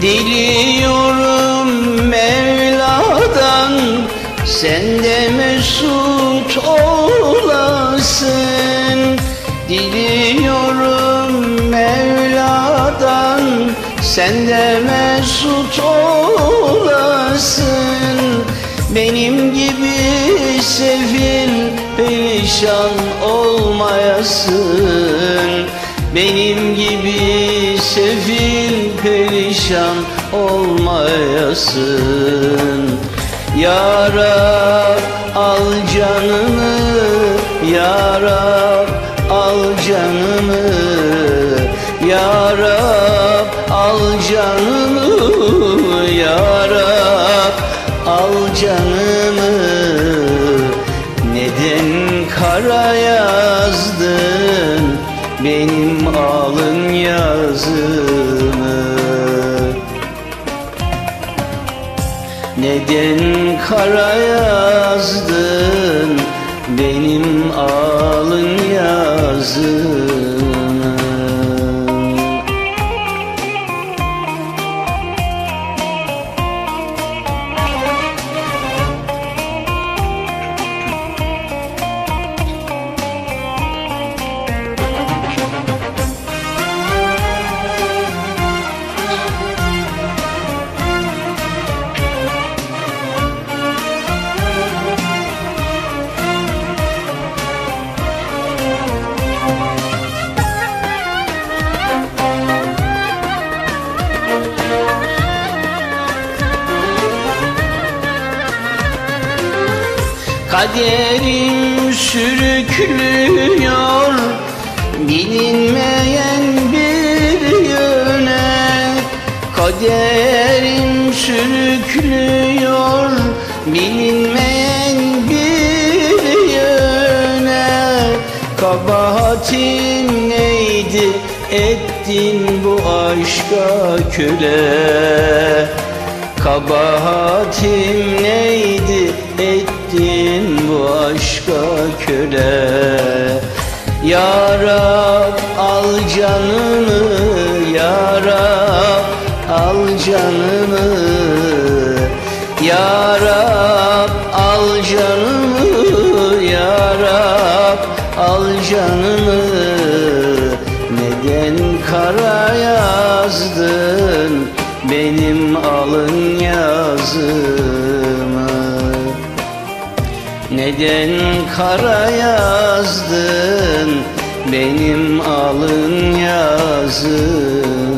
Diliyorum Mevla'dan Sen de mesut olasın. Diliyorum Mevla'dan Sen de mesut olasın. Benim gibi sefil perişan olmayasın benim gibi sefil perişan olmayasın. Ya Rab al canımı Ya Rab al canımı Ya Rab al canımı Ya Rab al canımı neden kara Neden kara yazdın? Benim alın yazımı Kaderim sürüklüyor Bilinmeyen bir yöne. Kaderim sürüklüyor Bilinmeyen bir yöne. Kabahatin neydi ettin bu aşka köle Kabahatim neydi ettin bu aşka köle Ya Rab al canımı Ya Rab al canımı Ya Rab al canımı Ya Rab al canımı Neden kara yazdın benim alın yazımı Neden kara yazdın? Benim alın yazımı